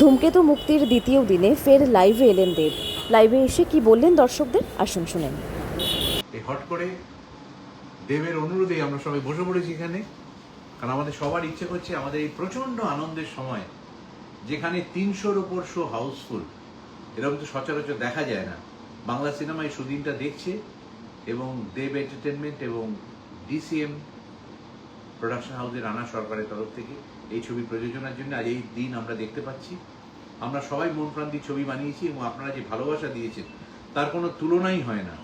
ধূমকেতু মুক্তির দ্বিতীয় দিনে ফের লাইভে এলেন দেব। লাইভে এসে কি বললেন দর্শকদের? আসুন, শুনেন। হট করে দেবের অনুরোধে আমরা সবাই বসে পড়েছি এখানে। কারণ আমাদের সবার ইচ্ছে করছে, আমাদের এই প্রচণ্ড আনন্দের সময়, যেখানে তিনশোর উপর শো হাউসফুল। এরকম তো সচরাচর দেখা যায় না। বাংলা সিনেমায় সুদিনটা দেখছে এবং দেব এন্টারটেনমেন্ট এবং ডিসিএম প্রোডাকশন হাউসের রানা সরকারের তরফ থেকে। এই ছবি প্রযোজনার জন্য আজ এই দিন আমরা দেখতে পাচ্ছি। আমরা সবাই মন প্রাণ দিয়ে ছবি বানিয়েছি এবং আপনারা যে ভালোবাসা দিয়েছেন, তার কোনো তুলনাই হয় না।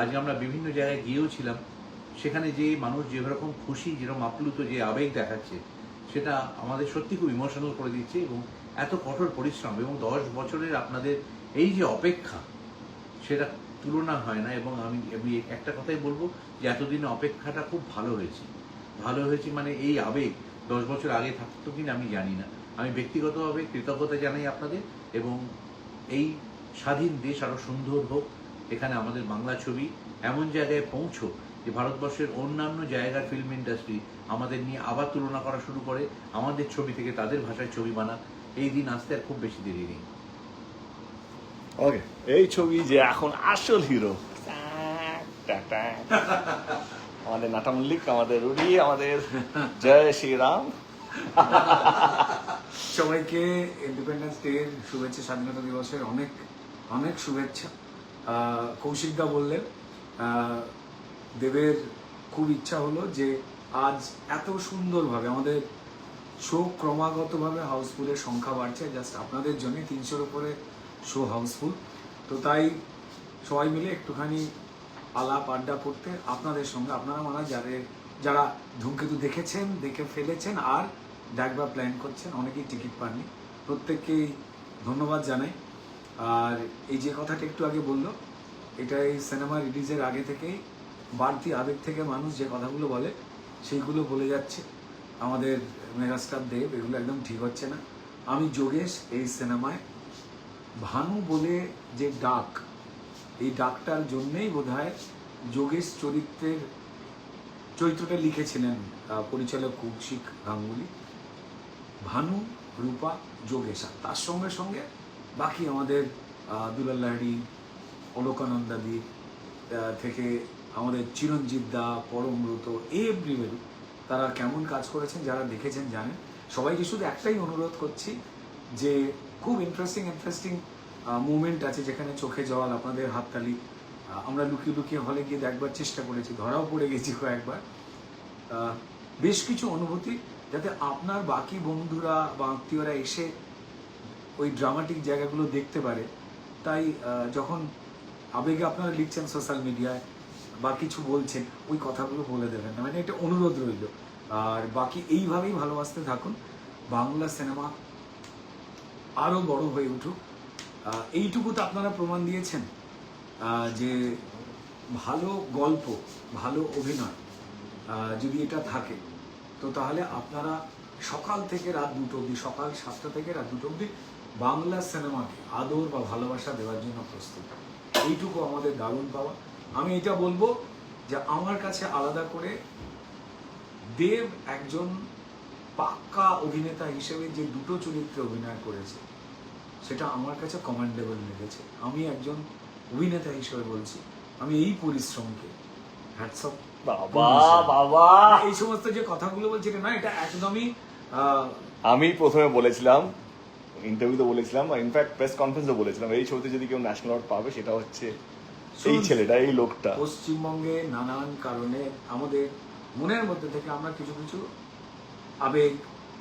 আজকে আমরা বিভিন্ন জায়গায় গিয়েও ছিলাম। সেখানে যে মানুষ যেরকম খুশি যেরকম আপ্লুত যে আবেগ দেখাচ্ছে, সেটা আমাদের সত্যি খুব ইমোশনাল করে দিচ্ছে এবং এত কঠোর পরিশ্রম এবং দশ বছরের আপনাদের এই যে অপেক্ষা, সেটা তুলনা হয় না এবং আমি আমি একটা কথাই বলব যে এতদিনে অপেক্ষাটা খুব ভালো হয়েছে। ভালো হয়েছে মানে এই আবেগ দশ বছর আগে থাকতো কিনা আমি জানি না। আমি ব্যক্তিগতভাবে কৃতজ্ঞতা জানাই আপনাদের এবং এই স্বাধীন দেশ আরও সুন্দর হোক এখানে আমাদের বাংলা ছবি এমন জায়গায় পৌঁছো যে ভারতবর্ষের অন্যান্য জায়গার ফিল্ম ইন্ডাস্ট্রি আমাদের নিয়ে আবার তুলনা করা শুরু করে আমাদের ছবি থেকে তাদের ভাষায় ছবি বানাক এই দিন আসতে আর খুব বেশি দেরি নেই। ওকে এই ছবি যে এখন আসল হিরো আমাদের নাটা মল্লিক আমাদের রুডি, আমাদের জয় শ্রীরাম। সবাইকে ইন্ডিপেন্ডেন্স ডের শুভেচ্ছা, স্বাধীনতা দিবসের অনেক অনেক শুভেচ্ছা। কৌশিকদা বললেন দেবের খুব ইচ্ছা হলো যে আজ এত সুন্দরভাবে, আমাদের শো ক্রমাগতভাবে হাউসফুলের সংখ্যা বাড়ছে জাস্ট আপনাদের জন্য তিনশোর উপরে শো হাউসফুল তো তাই সবাই মিলে একটুখানি আলাপ, আড্ডা করতে আপনাদের সঙ্গে, আপনারা মানা যাদের, যারা ধূমকেতু দেখেছেন, দেখে ফেলেছেন আর দেখবার প্ল্যান করছেন, অনেকেই টিকিট পাননি। প্রত্যেককেই ধন্যবাদ জানাই। আর এই যে কথাটা একটু আগে বলল এটা এই সিনেমা রিলিজের আগে থেকেই, বাড়তি আবেগ থেকে মানুষ যে কথাগুলো বলে, সেইগুলো বলে যাচ্ছে। আমাদের মেগাস্টার দেব, এগুলো একদম ঠিক হচ্ছে না। আমি যোগেশ এই সিনেমায় ভানু বলে যে ডাক এই ডাকটার জন্যেই বোধহয় যোগেশ চরিত্রের চরিত্রটা লিখেছিলেন পরিচালক কৌশিক গাঙ্গুলি, ভানু, রূপা, যোগেশ। তার সঙ্গে সঙ্গে বাকি আমাদের দুলাল লাহিড়ী অলোকানন্দাদি থেকে আমাদের চিরঞ্জিত দা, পরমব্রত এভরিবডি তারা কেমন কাজ করেছেন যারা দেখেছেন জানেন। সবাইকে শুধু একটাই অনুরোধ করছি যে খুব ইন্টারেস্টিং ইন্টারেস্টিং মুভমেন্ট আছে যেখানে চোখে জল, আপনাদের হাততালি। আমরা লুকিয়ে লুকিয়ে হলে গিয়ে দেখবার চেষ্টা করেছি, ধরাও পড়ে গেছি কয়েকবার। বেশ কিছু অনুভূতি, যাতে আপনার বাকি বন্ধুরা বা আত্মীয়রা এসে ওই ড্রামাটিক জায়গাগুলো দেখতে পারে। তাই যখন আবেগে আপনারা লিখছেন সোশ্যাল মিডিয়ায় বা কিছু বলছেন, ওই কথাগুলো বলে দেবেন না। মানে এটা অনুরোধ রইল। আর বাকি এইভাবেই ভালোবাসতে থাকুন। বাংলা সিনেমা আরও বড় হয়ে উঠুক। এইটুকু তো আপনারা প্রমাণ দিয়েছেন যে ভালো গল্প, ভালো অভিনয় যদি এটা থাকে, তো তাহলে আপনারা সকাল থেকে রাত দুটো অবধি, সকাল সাতটা থেকে রাত দুটো অবধি বাংলা সিনেমাকে আদর বা ভালোবাসা দেওয়ার জন্য প্রস্তুত। এইটুকু আমাদের দারুণ পাওয়া। আমি এটা বলব যে আমার কাছে আলাদা করে দেব একজন পাক্কা অভিনেতা হিসেবে যে দুটো চরিত্রে অভিনয় করেছে সেটা আমার কাছে কমান্ডেবল লেগেছে। আমি একজন অভিনেতা হিসেবে বলছি আমি এই পরিশ্রমকে হ্যাটসঅপ বাবা বাবা! এই সমস্ত যে কথাগুলো বলছি এটা না এটা একদমই আমি প্রথমে বলেছিলাম ইন্টারভিউতে বলেছিলাম ইনফ্যাক্ট প্রেস কনফারেন্সে বলেছিলাম এই ছবিতে যদি কেউ ন্যাশনাল অ্যাওয়ার্ড পাবে সেটা হচ্ছে এই ছেলেটা এই লোকটা। পশ্চিমবঙ্গে নানান কারণে আমাদের মনের মধ্যে থেকে আমরা কিছু কিছু আবেগ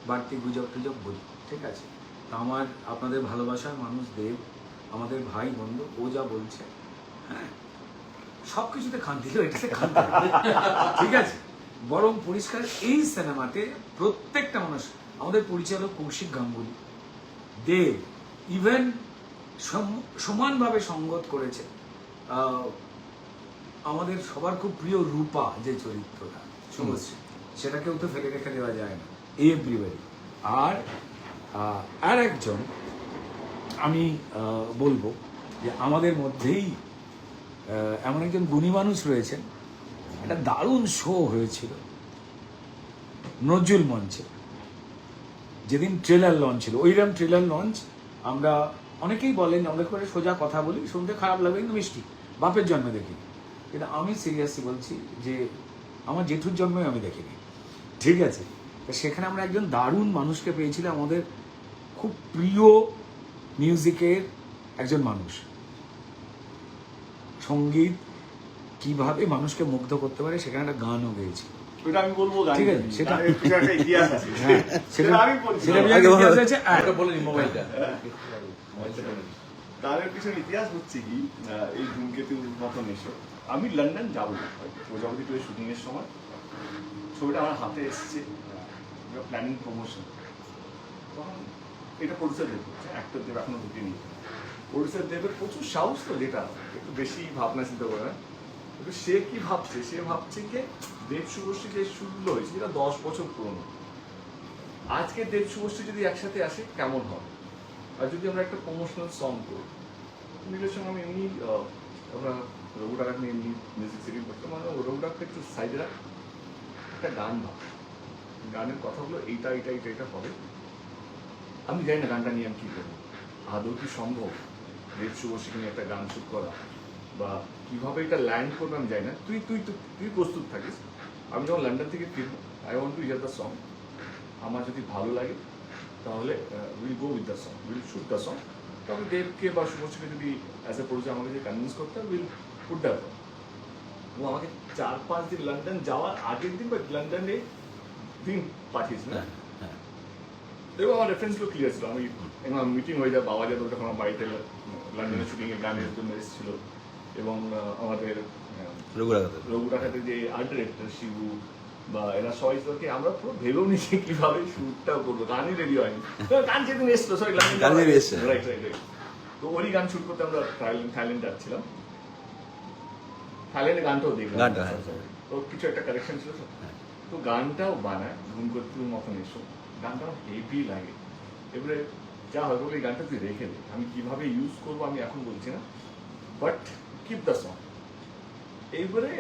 বাড়তি গুজব টুজব বলি ঠিক আছে? তা আমার আপনাদের ভালোবাসার মানুষ দেব আমাদের ভাই বন্ধু ও যা বলছে হ্যাঁ? সব কিছুতে খান দিল এটাতে খান ঠিক আছে? বরং পরিষ্কার এই সিনেমাতে প্রত্যেকটা মানুষ আমাদের পরিচালক কৌশিক গাঙ্গুলি দেব ইভেন সমানভাবে সঙ্গত করেছে আমাদের সবার খুব প্রিয় রূপা যে চরিত্রটা শুভশ্রী সেটাকেও তো ফেলে রেখে দেওয়া যায় না। এভরিবাডি আর আর একজন আমি বলব যে আমাদের মধ্যেই এমন একজন গুণী মানুষ রয়েছেন। একটা দারুণ শো হয়েছিল নজরুল মঞ্চে। যেদিন ট্রেলার লঞ্চ ছিল, ওইরকম ট্রেলার লঞ্চ আমরা অনেকেই বলেন অনেক করে সোজা কথা বলি, শুনতে খারাপ লাগবে কিন্তু মিষ্টি, বাপের জন্মে দেখি কিন্তু আমি সিরিয়াসলি বলছি যে আমার জেঠুর জন্মে আমি দেখিনি। ঠিক আছে? সেখানে আমরা একজন দারুণ মানুষকে পেয়েছিলাম, আমাদের খুব প্রিয় মিউজিকের একজন মানুষ। সংগীত কীভাবে মানুষকে মুগ্ধ করতে পারে সেখানে একটা গানও গেয়েছি। আমি বলব গান ঠিক আছে, সেটা- পিছনে ইতিহাস আছে। হ্যাঁ, সেটা আমি ইতিহাস আছে, মোবাইলটা। গানের পিছনে ইতিহাস হচ্ছে কি এই ধূমকেতুর মতন এসো। আমি লন্ডন যাব। প্রজাপতি টুয়ের শুটিং এর সময়। ছবিটা আমার হাতে এসছে। প্ল্যানিং প্রমোশন তখন এটা প্রডিউসার দেব, হচ্ছে অ্যাক্টর দেব, এখনও ঢুকেনি প্রডিউসার দেবের প্রচুর সাহস তো যেটা, একটু বেশি ভাবনা চিন্তা করে। না কিন্তু সে কি ভাবছে? সে ভাবছে যে দেব শুভশ্রী যে শুরু হয়েছে যেটা দশ বছর পুরনো। আজকে দেব শুভশ্রী যদি একসাথে আসে, কেমন হবে আর যদি আমরা একটা প্রমোশনাল সং করি, মিলের সঙ্গে আমি এমনি আমরা রঘু ডাকাত নিয়ে এমনি মিউজিক সেটিং করতাম মানে রঘু ডাককে একটু সাইডে রাখ, একটা গান ভাব। গানের কথাগুলো এইটা এইটা এইটা এটা হবে। আমি জানি না গানটা নিয়ে আমি কী করব। আদৌ কি সম্ভব? রেড শুভশ্রী নিয়ে একটা গান শুট করা? বা কীভাবে এটা ল্যান্ড করবে আমি জানি না। তুই তুই তুই- প্রস্তুত থাকিস। আমি যখন লন্ডন থেকে ফিরবো I want to hear the song আমার যদি ভালো লাগে তাহলে will go with the song will shoot the song তবে দেবকে বা শুভশ্রীকে যদি অ্যাজ এ প্রডিউসার আমাকে যদি কনভিন্স করতে হয় উইল পুট দ্য ও আমাকে চার পাঁচ দিন লন্ডন যাওয়ার আগের দিন বা লন্ডনে দিন পাঠিয়েছিল হ্যাঁ, হ্যাঁ। এবং আমার রেফারেন্সগুলো ক্লিয়ার ছিল আমি আমার মিটিং হয়ে যায় বাবা যাদব তখন আমার বাড়িতে লন্ডনে শুটিং এর গানের জন্য এসেছিল এবং আমাদের রঘুরাঘাতে রঘু যে আর্ট ডিরেক্টর শিবু বা এরা সবাই তোকে আমরা পুরো ভেবেও নিয়েছি কীভাবে শুটটাও করব গানই রেডি হয়নি। তো গান যেদিন এসলো সরি গান রাইট রাইট রাইট তো ওরই গান শুট করতে আমরা থাইল্যান্ড থাইল্যান্ড যাচ্ছিলাম। থাইল্যান্ডে গানটাও দেখলাম। গানটা, হ্যাঁ। তো কিছু একটা কারেকশন ছিল তো। তো গানটাও বানায় ধূমকতুর মতন এসো। গানটাও হেভি লাগে। এবারে যা হয় বলে এই গানটা তুই রেখে দে। আমি কীভাবে ইউজ করব আমি এখন বলছি না। বাট কিপ দ্য সং এইবারে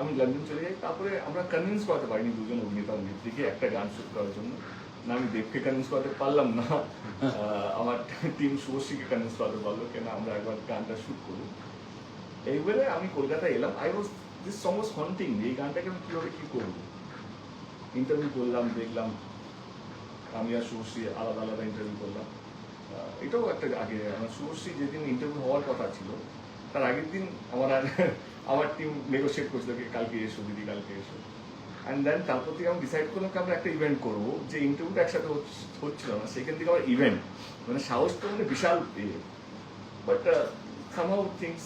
আমি লন্ডন চলে যাই। তারপরে আমরা কনভিন্স করাতে পারিনি দুজন অভিনেতা অভিনেত্রীকে একটা গান শুট করার জন্য। না আমি দেবকে কনভিন্স করাতে পারলাম না। আমার টিম শুভশ্রীকে কনভিন্স করাতে পারল কেন আমরা একবার গানটা শুট করি। এইবারে আমি কলকাতায় এলাম। I was this song was haunting এই গানটাকে আমি কীভাবে কি করব? ইন্টারভিউ করলাম দেখলাম। আমি আর শুভশ্রী আলাদা আলাদা ইন্টারভিউ করলাম। এটাও একটা আগে, আমার শুভশ্রী যেদিন ইন্টারভিউ হওয়ার কথা ছিল, তার আগের দিন আমার আর আমার টিম নেগোসিয়েট করছিল কালকে এসো, দিদি কালকে এসো। অ্যান্ড দেন তারপর থেকে আমি ডিসাইড করলাম আমরা একটা ইভেন্ট করব, যে ইন্টারভিউটা একসাথে হচ্ছ- হচ্ছিল না, সেখান থেকে আমার ইভেন্ট মানে সাহস তো মানে বিশাল ইয়ে but somehow things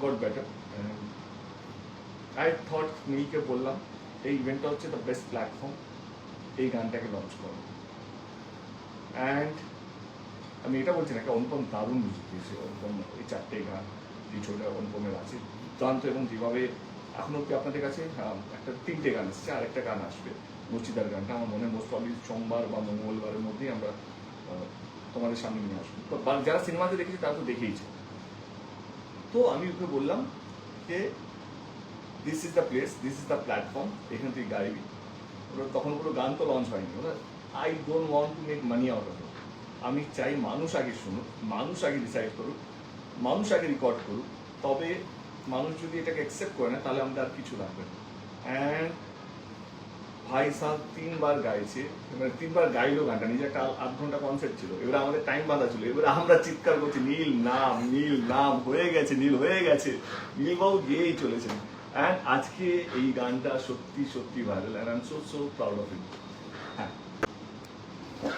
got better I thought নীলকে বললাম, এই ইভেন্টটা হচ্ছে দ্য বেস্ট প্ল্যাটফর্ম এই গানটাকে লঞ্চ করো। অ্যান্ড আমি এটা বলছি না, একটা অনুপম, দারুণ মিউজিক দিয়েছে। অনুপম, এই চারটে গান এই ছবিটা অনুপমের আছে, দুর্দান্ত এবং যেভাবে এখন অব্দি আপনাদের কাছে একটা তিনটে গান এসছে আর একটা গান আসবে মুচিদার গানটা আমার মনে মোস্ট প্রবলি সোমবার বা মঙ্গলবারের মধ্যেই আমরা তোমাদের সামনে নিয়ে আসব। তো যারা সিনেমাতে দেখেছে তারা তো দেখেইছে। তো আমি ওকে বললাম যে this is the place this is the platform এখান থেকে ওরা তখন পুরো গান তো লঞ্চ হয়নি। I don't want to make money out of আমি চাই মানুষ আগে শুনুক, মানুষ আগে ডিসাইড করুক, মানুষ আগে রেকর্ড করুক। তবে মানুষ যদি এটাকে অ্যাকসেপ্ট করে না তাহলে আমাদের আর কিছু লাগবে না। অ্যান্ড ভাই সাহ তিনবার গাইছে মানে তিনবার গাইলো গানটা, নিজে একটা আধ ঘণ্টা কনসার্ট ছিল। এবার আমাদের টাইম বাঁধা ছিল। এবারে আমরা চিৎকার করছি, নীল নাম নীল নাম হয়ে গেছে, নীল হয়ে গেছে। নীলবাবু গিয়েই চলেছেন। অ্যান্ড আজকে এই গানটা সত্যি সত্যি viral and I am so so proud of it হ্যাঁ।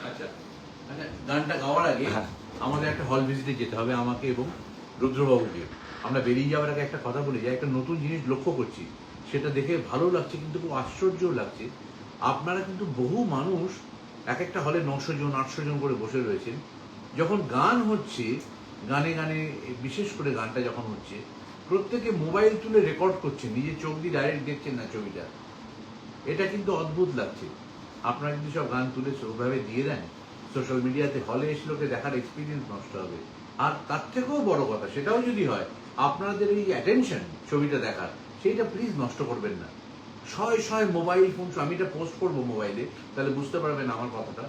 আচ্ছা আচ্ছা গানটা গাওয়ার আগে হ্যাঁ। আমাদের একটা হল ভিজিটে যেতে হবে আমাকে এবং রুদ্রবাবুকে। আমরা বেরিয়ে যাওয়ার আগে একটা কথা বলি যে একটা নতুন জিনিস লক্ষ্য করছি। সেটা দেখে ভালো লাগছে কিন্তু খুব আশ্চর্যও লাগছে। আপনারা কিন্তু বহু মানুষ এক একটা হলে নশো জন আটশো জন করে বসে রয়েছেন। যখন গান হচ্ছে গানে গানে বিশেষ করে গানটা যখন হচ্ছে প্রত্যেকে মোবাইল তুলে রেকর্ড করছে নিজে চোখ দিয়ে ডাইরেক্ট দেখছেন না ছবিটা। এটা কিন্তু অদ্ভুত লাগছে। আপনারা কিন্তু সব গান তুলে ওভাবে দিয়ে দেন সোশ্যাল মিডিয়াতে হলে এসে লোকে দেখার এক্সপিরিয়েন্স নষ্ট হবে। আর তার থেকেও বড় কথা, সেটাও যদি হয়, আপনাদের এই অ্যাটেনশন ছবিটা দেখার, সেইটা প্লিজ নষ্ট করবেন না। শয় শয় মোবাইল ফোন আমি এটা পোস্ট করব মোবাইলে তাহলে বুঝতে পারবেন আমার কথাটা।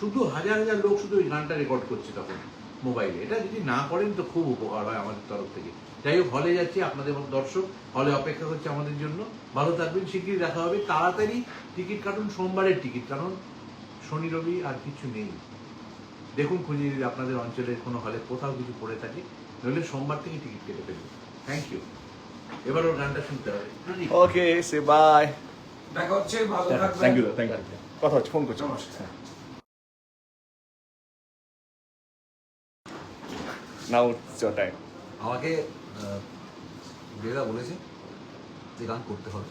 শুধু হাজার হাজার লোক শুধু ওই গানটা রেকর্ড করছে তখন। মোবাইলে। এটা যদি না করেন তো খুব উপকার হয় আমাদের তরফ থেকে। যাই হোক হলে যাচ্ছি আপনাদের মতো দর্শক। হলে অপেক্ষা করছে আমাদের জন্য। ভালো থাকবেন শিগগিরই দেখা হবে। তাড়াতাড়ি টিকিট কাটুন সোমবারের টিকিট কারণ শনি রবি আর কিছু নেই। দেখুন খুঁজে যদি আপনাদের অঞ্চলের কোনো হলে কোথাও কিছু পড়ে থাকে নইলে সোমবার থেকে টিকিট কেটে ফেলুন। থ্যাংক ইউ এবার ওর গানটা শুনতে হবে। ওকে সে বাই দেখা হচ্ছে ভালো থাকবেন। থ্যাংক ইউ থ্যাংক ইউ কথা হচ্ছে ফোন করছি। নমস্কার। নাও টাইম আমাকে বেদা বলেছে যে গান করতে হবে।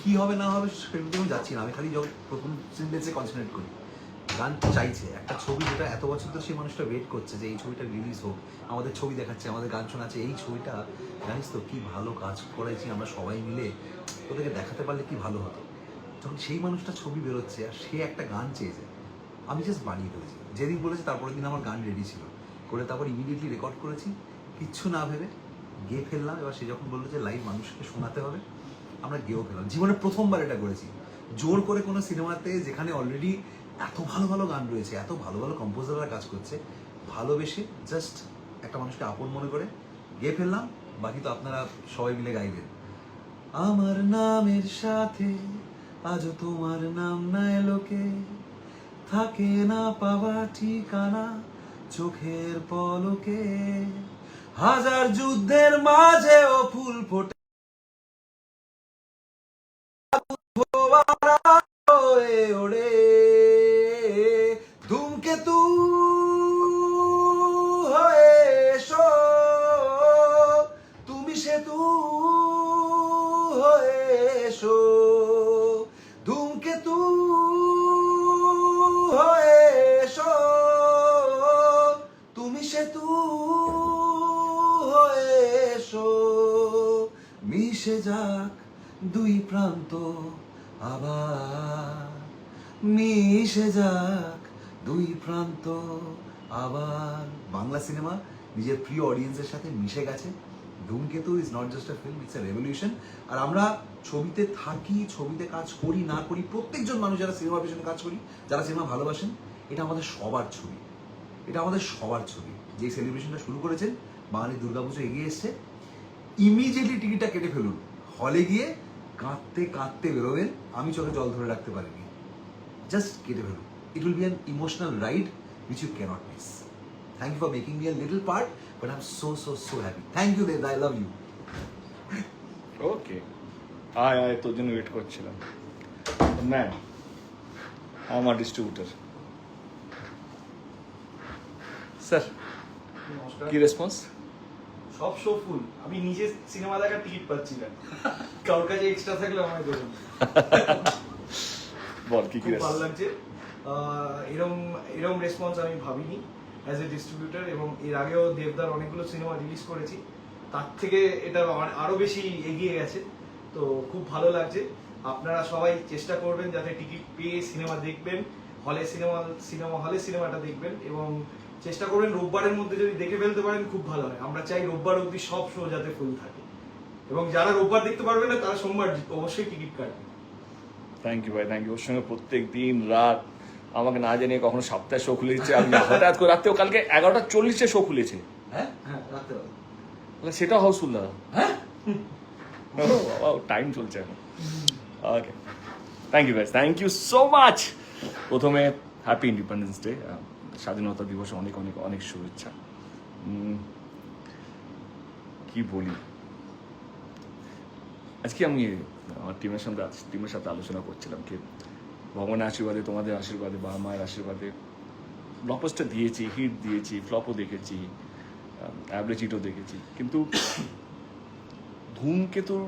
কি হবে না হবে সেগুলো আমি যাচ্ছি না। আমি খালি যখন প্রথম সেন্টেন্সে কনসেন্ট্রেট করি। গান চাইছে। একটা ছবি যেটা এত বছর ধরে সেই মানুষটা ওয়েট করছে যে এই ছবিটা রিলিজ হোক, আমাদের ছবি দেখাচ্ছে, আমাদের গান শোনাচ্ছে। এই ছবিটা, জানিস তো কি ভালো কাজ করেছি আমরা সবাই মিলে। ওদেরকে দেখাতে পারলে কি ভালো হতো? যখন সেই মানুষটা ছবি বেরোচ্ছে আর সে একটা গান চেয়েছে, আমি জাস্ট বানিয়ে ফেলেছি। যেদিন বলেছে তারপরের দিন আমার গান রেডি ছিল। করে তারপর ইমিডিয়েটলি রেকর্ড করেছি। কিচ্ছু না ভেবে গেয়ে ফেললাম। এবার সে যখন বলল যে লাইভ মানুষকে শোনাতে হবে, আমরা গেয়েও ফেললাম। জীবনে প্রথমবার এটা করেছি। জোর করে কোনো সিনেমাতে যেখানে অলরেডি এত ভালো ভালো গান রয়েছে, এত ভালো ভালো কম্পোজাররা কাজ করছে, ভালোবেসে জাস্ট একটা মানুষকে আপন মনে করে গেয়ে ফেললাম। বাকি তো আপনারা সবাই মিলে গাইবেন। আমার নামের সাথে আজও তোমার নাম নাই লোকে, থাকে না পাওয়া ঠিকানা চোখের পলকে হাজার যুদ্ধের মাঝেও ফুল ফোটে। দুই প্রান্ত, আবার বাংলা সিনেমা, নিজের প্রিয় অডিয়েন্সের সাথে মিশে গেছে। Dhumketu is not just a film it's a revolution আর আমরা ছবিতে থাকি, ছবিতে কাজ করি, না করি, প্রত্যেকজন মানুষ যারা সিনেমার পেছনে কাজ করি, যারা সিনেমা ভালোবাসেন, এটা আমাদের সবার ছবি। এটা আমাদের সবার ছবি। যে সেলিব্রেশনটা শুরু করেছেন বাঙালি দুর্গাপুজো এগিয়ে এসছে। ইমিডিয়েটলি টিকিটটা কেটে ফেলুন। হলে গিয়ে কাঁদতে কাঁদতে বেরোবেন। আমি চোখে জল ধরে রাখতে পারিনি। জাস্ট কেটে ফেলুন। Will be an emotional ride which you can't miss thank you for making me a little part but I am so so so happy thank you Dev I love you okay আয় আয় তোর জন্য wait করছিলাম ma'am আমার distributor sir কি response সব show full আমি নিজে সিনেমা দেখার টিকিট পাচ্ছি না। কারোর কাছে এক্সট্রা থাকলে আমায় দেবেন। বল কি কি ভালো লাগছে। এরম এরম রেসপন্স আমি ভাবিনি অ্যাজ এ ডিস্ট্রিবিউটার এবং এর আগেও দেবদার অনেকগুলো সিনেমা রিলিজ করেছি। তার থেকে এটা আর- আরও বেশি এগিয়ে গেছে। তো খুব ভালো লাগছে। আপনারা সবাই চেষ্টা করবেন যাতে টিকিট পেয়ে সিনেমা দেখবেন হলে সিনেমা সিনেমা হলে সিনেমাটা দেখবেন এবং চেষ্টা করবেন রোববারের মধ্যে যদি দেখে ফেলতে পারেন, খুব ভালো হয়। আমরা চাই রোববার অবধি সব শো যাতে ফুল থাকে। এবং যারা রোববার দেখতে পারবে না, তারা সোমবার অবশ্যই টিকিট কাটবে। থ্যাংক ইউ ভাই। থ্যাংক ইউ ওর সঙ্গে প্রত্যেক দিন রাত আমাকে না জানিয়ে কখনো সপ্তাহে শো খুলে দিচ্ছে আমি হঠাৎ করে রাত্রেও কালকে এগারোটা চল্লিশে শো খুলেছে। হ্যাঁ? হ্যাঁ সেটাও হাউসফুল দাদা হ্যাঁ? টাইম চলছে এখন। Okay thank you guys thank you so much প্রথমে হ্যাপি ইন্ডিপেন্ডেন্স ডে স্বাধীনতা দিবসে অনেক অনেক অনেক শুভেচ্ছা। কি বলি? আজকে আমি আমার টিমের সাথে টিমের সাথে আলোচনা করছিলাম কি ভগবানের আশীর্বাদে, তোমাদের আশীর্বাদে, বা মায়ের আশীর্বাদে। ব্লকবাস্টার দিয়েছি হিট দিয়েছি ফ্লপও দেখেছি অ্যাভারেজ হিটও দেখেছি। কিন্তু ধূমকেতুর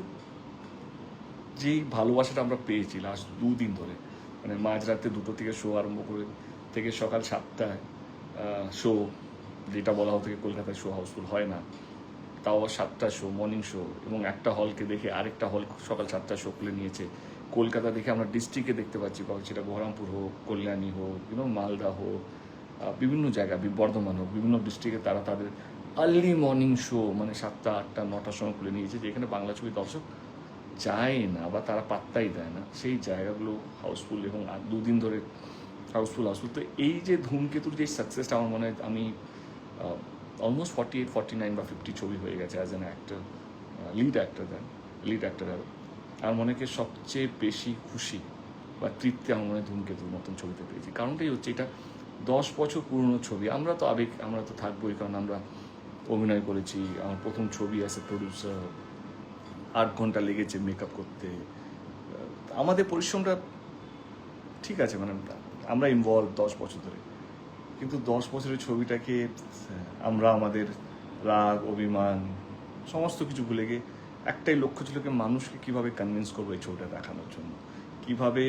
যেই ভালোবাসাটা আমরা পেয়েছি লাস্ট দুদিন ধরে মানে মাঝরাতে দুটো থেকে শো আরম্ভ করে, থেকে সকাল সাতটায় শো যেটা বলা হতো কলকাতায় শো হাউসফুল হয় না। তাও সাতটা শো মর্নিং শো এবং একটা হলকে দেখে আরেকটা হল সকাল সাতটা শো খুলে নিয়েছে। কলকাতা দেখে আমরা ডিস্ট্রিক্টে দেখতে পাচ্ছি সেটা বহরমপুর হোক, কল্যাণী হোক ইউনো মালদা হোক বিভিন্ন জায়গা বর্ধমান হোক, বিভিন্ন ডিস্ট্রিক্টে তারা তাদের আর্লি মর্নিং শো মানে সাতটা, আটটা, নটার সময় খুলে নিয়েছে যেখানে বাংলা ছবি দর্শক যায় না, বা তারা পাত্তাই দেয় না। সেই জায়গাগুলো হাউসফুল এবং আর দুদিন ধরে হাউসফুল হাউসফুল তো এই যে ধূমকেতুর যে সাকসেসটা আমার মনে হয় আমি almost forty eight forty nine বা ফিফটি ছবি হয়ে গেছে as an actor lead actor then lead actor আরও আমার মনে হয় সবচেয়ে বেশি খুশি বা তৃপ্তি আমার মনে ধূমকেতুর মতন ছবিতে পেয়েছি। কারণটাই হচ্ছে এটা দশ বছর পুরনো ছবি। আমরা তো আবেগ, আমরা তো থাকবোই কারণ আমরা অভিনয় করেছি। আমার প্রথম ছবি আছে প্রডিউসার আট ঘণ্টা লেগেছে মেকআপ করতে। আমাদের পরিশ্রমটা ঠিক আছে মানে আমরা ইনভলভ দশ বছর ধরে। কিন্তু দশ বছরের ছবিটাকে, আমরা আমাদের রাগ, অভিমান, সমস্ত কিছু ভুলে গিয়ে একটাই লক্ষ্য ছিল কি মানুষকে কীভাবে কনভিন্স করব এই ছবিটা দেখানোর জন্য? কীভাবে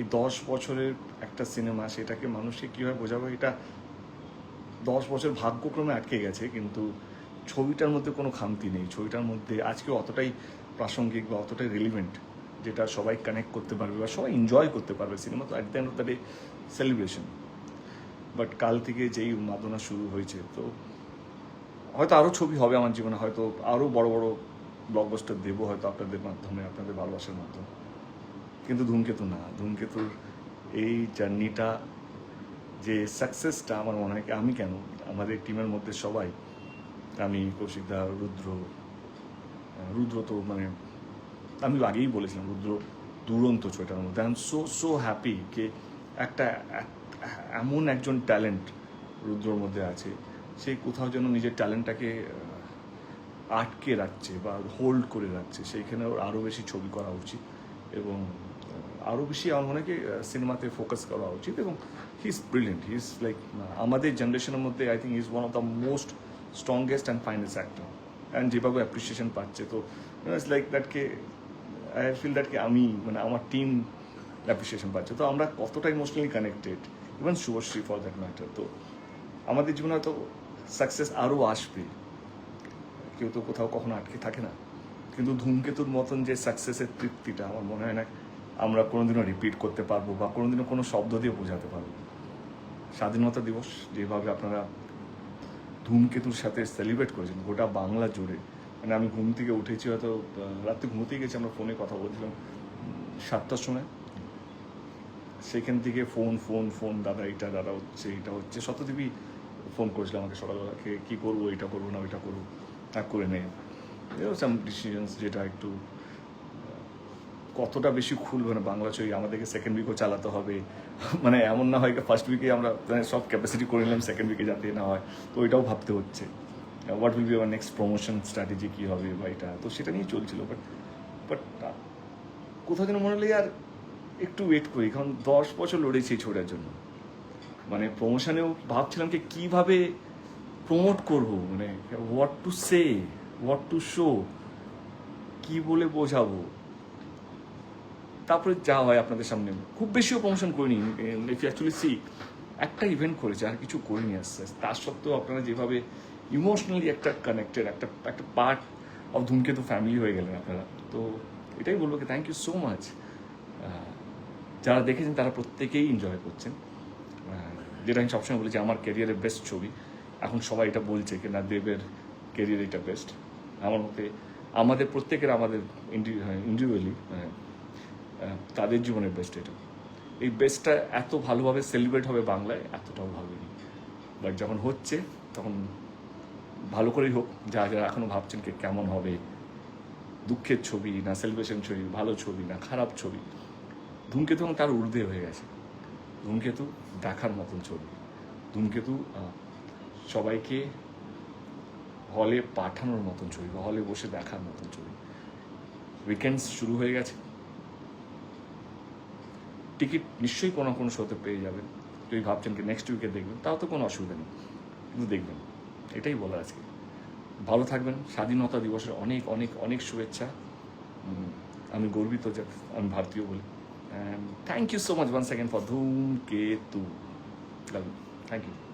এই দশ বছরের একটা সিনেমা সেটাকে মানুষকে কীভাবে বোঝাবো? এটা দশ বছর ভাগ্যক্রমে আটকে গেছে, কিন্তু ছবিটার মধ্যে কোনো খামতি নেই। ছবিটার মধ্যে আজকে অতটাই প্রাসঙ্গিক বা অতটাই রিলিভেন্ট যেটা সবাই কানেক্ট করতে পারবে বা সবাই এনজয় করতে পারবে সিনেমা তো at the day celebration but কাল থেকে যেই উন্মাদনা শুরু হয়েছে, তো হয়তো আরও ছবি হবে আমার জীবনে, হয়তো আরও বড় বড় ব্লকবাস্টার দেবো হয়তো আপনাদের মাধ্যমে, আপনাদের ভালোবাসার মাধ্যমে। কিন্তু ধূমকেতু না। ধূমকেতুর এই জার্নিটা, যে সাকসেসটা আমার মনে হয়, আমি কেন? আমাদের টিমের মধ্যে সবাই, আমি কৌশিকদা রুদ্র রুদ্র তো মানে আমি আগেই বলেছিলাম, রুদ্র দুরন্ত ছবিটার মধ্যে। I am so so happy কে একটা, এমন একজন ট্যালেন্ট রুদ্রর মধ্যে আছে। সে কোথাও যেন নিজের ট্যালেন্টটাকে আটকে রাখছে বা হোল্ড করে রাখছে, সেইখানে ওর আরও বেশি ছবি করা উচিত এবং আরও বেশি আমার মনে হয় সিনেমাতে ফোকাস করা উচিত এবং he is brilliant he is like আমাদের জেনারেশনের মধ্যে I think is one of the most strongest and finest actor and যেভাবে অ্যাপ্রিসিয়েশন পাচ্ছে, তো ইটস লাইক দ্যাটকে আই ফিল দ্যাটকে আমি মানে আমার টিম অ্যাপ্রিসিয়েশন পাচ্ছে। তো আমরা কতটা emotionally connected even Subhashree for that matter তো, আমাদের জীবনে হয়তো সাকসেস আরও আসবে। কেউ তো কোথাও কখনো আটকে থাকে না। কিন্তু ধূমকেতুর মতন যে সাকসেসের তৃপ্তিটা আমার মনে হয় না আমরা কোনোদিনও রিপিট করতে পারব বা কোনোদিনও কোনো শব্দ দিয়ে বোঝাতে পারব। স্বাধীনতা দিবস যেভাবে আপনারা ধূমকেতুর সাথে সেলিব্রেট করেছেন, গোটা বাংলা জুড়ে। মানে আমি ঘুম থেকে উঠেছি হয়তো রাত্রে ঘুমোতেই গেছি, আমরা ফোনে কথা বলছিলাম সাতটার সময়। সেখান থেকে ফোন ফোন ফোন দাদা, এটা, দাদা হচ্ছে, এটা হচ্ছে। শতদেবী ফোন করেছিল আমাকে সকালবেলাকে কী করব? এটা করব না, ওইটা করব। তা করে নে সাম ডিসিশনস যেটা একটু কতটা বেশি খুলবে না বাংলা ছবি? আমাদেরকে সেকেন্ড উইকও চালাতে হবে। মানে এমন না হয় ফার্স্ট উইকে আমরা মানে সব ক্যাপাসিটি করে নিলাম সেকেন্ড উইকে যাতে না হয়। তো ওইটাও ভাবতে হচ্ছে। হোয়াট উইল বি আমার নেক্সট প্রমোশন স্ট্র্যাটেজি কী হবে বা এটা? তো সেটা নিয়ে চলছিল বাট বাট কোথাও যেন মনে হলে আর একটু ওয়েট করি, কারণ দশ বছর লড়েছি এই ছবিটার জন্য। মানে প্রমোশনেও ভাবছিলাম কি কীভাবে প্রমোট করব মানে what to say what to show কি বলে বোঝাবো। তারপরে যা হয় আপনাদের সামনে। খুব বেশিও প্রমোশন করিনি। ইফ অ্যাকচুয়ালি সি একটা ইভেন্ট করেছে, আর কিছু করিনি আস্তে আস্তে। তার সত্ত্বেও আপনারা যেভাবে ইমোশনালি একটা কানেক্টেড একটা একটা পার্ট অফ ধূমকেতু ফ্যামিলি হয়ে গেলেন আপনারা। তো এটাই বলব কি থ্যাংক ইউ সো মাচ যারা দেখেছেন, তারা প্রত্যেকেই এনজয় করছেন। যেটা আমি সবসময় বলেছি আমার ক্যারিয়ারের বেস্ট ছবি। এখন সবাই এটা বলছে কি না, দেবের কেরিয়ার এটা বেস্ট আমার মতে আমাদের প্রত্যেকের আমাদের ইন্ডিভিজুয়ালি তাদের জীবনের বেস্ট এটা। এই বেস্টটা এত ভালোভাবে সেলিব্রেট হবে বাংলায়, এতটাও ভাবিনি বাট যখন হচ্ছে, তখন ভালো করেই হোক যা যারা এখনও ভাবছেন কি কেমন হবে, দুঃখের ছবি না সেলিব্রেশন ছবি, ভালো ছবি না খারাপ ছবি, ধূমকেতু তার ঊর্ধ্বে হয়ে গেছে। ধূমকেতু দেখার মতন ছবি। ধূমকেতু সবাইকে হলে পাঠানোর মতন ছবি বা হলে বসে দেখার মতন ছবি। উইকেন্ডস শুরু হয়ে গেছে। টিকিট নিশ্চয়ই কোনো কোনো শোতে পেয়ে যাবেন। যদি ভাবছেন কি নেক্সট উইকে দেখবেন, তাও তো কোনো অসুবিধা নেই। কিন্তু দেখবেন, এটাই বলা আজকে। ভালো থাকবেন। স্বাধীনতা দিবসের অনেক অনেক অনেক শুভেচ্ছা। আমি গর্বিত যে, আমি ভারতীয় বলে। Thank you so much one second for Dhumketu thank you